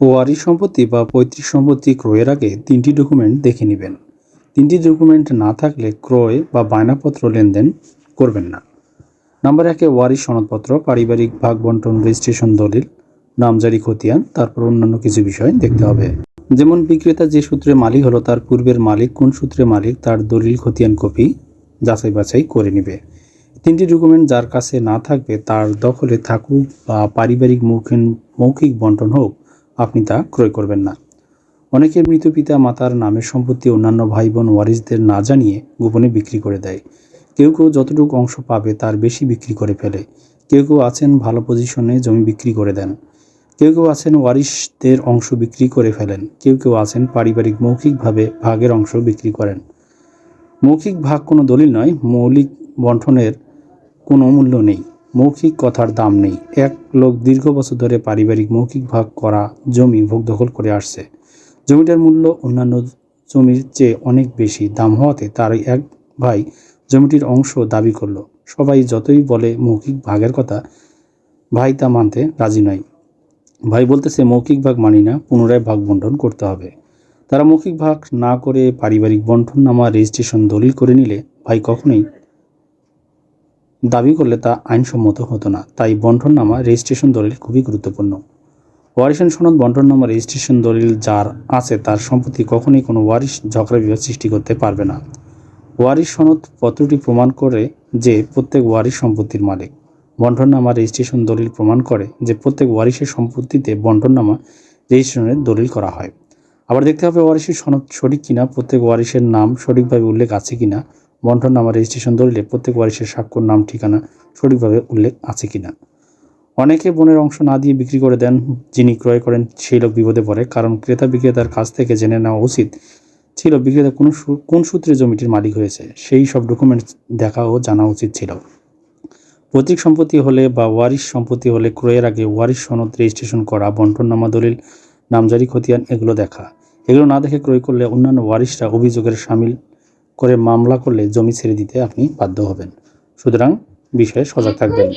ওয়ারিশ সম্পত্তি বা পৈতৃক সম্পত্তি ক্রয়ের আগে তিনটি ডকুমেন্ট দেখে নেবেন। তিনটি ডকুমেন্ট না থাকলে ক্রয় বা বায়নাপত্র লেনদেন করবেন না। নাম্বার একে ওয়ারিশ সনদপত্র, পারিবারিক ভাগ বন্টন, রেজিস্ট্রেশন দলিল নামজারি খতিয়ান, তারপর অন্যান্য কিছু বিষয় দেখতে হবে। যেমন বিক্রেতা যে সূত্রে মালিক হলো, তার পূর্বের মালিক, কোন সূত্রে মালিক, তার দলিল, খতিয়ান, কপি যাচাই বাছাই করে নেবে। তিনটি ডকুমেন্ট যার কাছে না থাকবে, তার দখলে থাকুক বা পারিবারিক মৌখিক মৌখিক বন্টন হোক আপনি তা ক্রয় করবেন না। অনেকের মৃত পিতা মাতার নামের সম্পত্তি অন্যান্য ভাই বোন ওয়ারিসদের না জানিয়ে গোপনে বিক্রি করে দেয়। কেউ কেউ যতটুকু অংশ পাবে তার বেশি বিক্রি করে ফেলে। কেউ কেউ আছেন ভালো পজিশনে জমি বিক্রি করে দেন। কেউ কেউ আছেন ওয়ারিসদের অংশ বিক্রি করে ফেলেন। কেউ কেউ আছেন পারিবারিক মৌখিকভাবে ভাগের অংশ বিক্রি করেন। মৌখিক ভাগ কোনো দলিল নয়, মৌলিক বন্টনের কোনো মূল্য নেই। মৌখিক কথার দাম নেই। এক লোক দীর্ঘ বছর ধরে পারিবারিক মৌখিক ভাগ করা জমি ভোগ দখল করে আসছে। জমিটার মূল্য অন্যান্য জমির চেয়ে অনেক বেশি। দাম হওয়াতে তার এক ভাই জমিটির অংশ দাবি করল। সবাই যতই বলে মৌখিক ভাগের কথা, ভাই তা মানতে রাজি নয়। ভাই বলতেছে, মৌখিক ভাগ মানি না, পুনরায় ভাগ বন্টন করতে হবে। তারা মৌখিক ভাগ না করে পারিবারিক বন্টন নামা রেজিস্ট্রেশন দলিল করে নিলে ভাই কখনোই দাবি করলে তা আইনসম্মত হতো না, তাই বন্টননামা রেজিস্ট্রেশন দলিল খুবই গুরুত্বপূর্ণ। ওয়ারিশন সনদ বন্টননামা রেজিস্ট্রেশন দলিল যার আছে তার সম্পত্তি কখনোই কোনো ওয়ারিশ ঝগড়া বিবাদ সৃষ্টি করতে পারবে না। ওয়ারিশ সনদ পত্রটি প্রমাণ করে যে প্রত্যেক ওয়ারিশ সম্পত্তির মালিক। বন্টননামা রেজিস্ট্রেশন দলিল প্রমাণ করে যে প্রত্যেক ওয়ারিশের সম্পত্তিতে বন্টননামা রেজিস্ট্রেশনের দলিল করা হয়। আবার দেখতে হবে ওয়ারিশের সনদ সঠিক কিনা, প্রত্যেক ওয়ারিশের নাম সঠিকভাবে উল্লেখ আছে কিনা বন্টন নামা রেজিস্ট্রেশন দলিলে প্রত্যেক ওয়ারিশের স্বাক্ষর নাম, ঠিকানা সঠিকভাবে উল্লেখ আছে কিনা। অনেকে বনের অংশ না দিয়ে বিক্রি করে দেন, যিনি ক্রয় করেন সেই লোক বিপদে পড়ে, কারণ ক্রেতা বিক্রেতার কাছ থেকে জেনে নেওয়া উচিত ছিল বিক্রেতা কোন কোন সূত্রে জমিটির মালিক হয়েছে। সেই সব ডকুমেন্টস দেখা ও জানা উচিত ছিল। পৈতৃক সম্পত্তি হলে বা ওয়ারিশ সম্পত্তি হলে ক্রয়ের আগে ওয়ারিশ সনদ রেজিস্ট্রেশন করা, বন্টননামা দলিল, নামজারি খতিয়ান, এগুলো দেখা। এগুলো না দেখে ক্রয় করলে অন্যান্য ওয়ারিশরা অভিযোগের সামিল করে মামলা করলে জমি ছেড়ে দিতে আপনি বাধ্য হবেন। সুতরাং বিষয়ে সজাগ থাকবেন।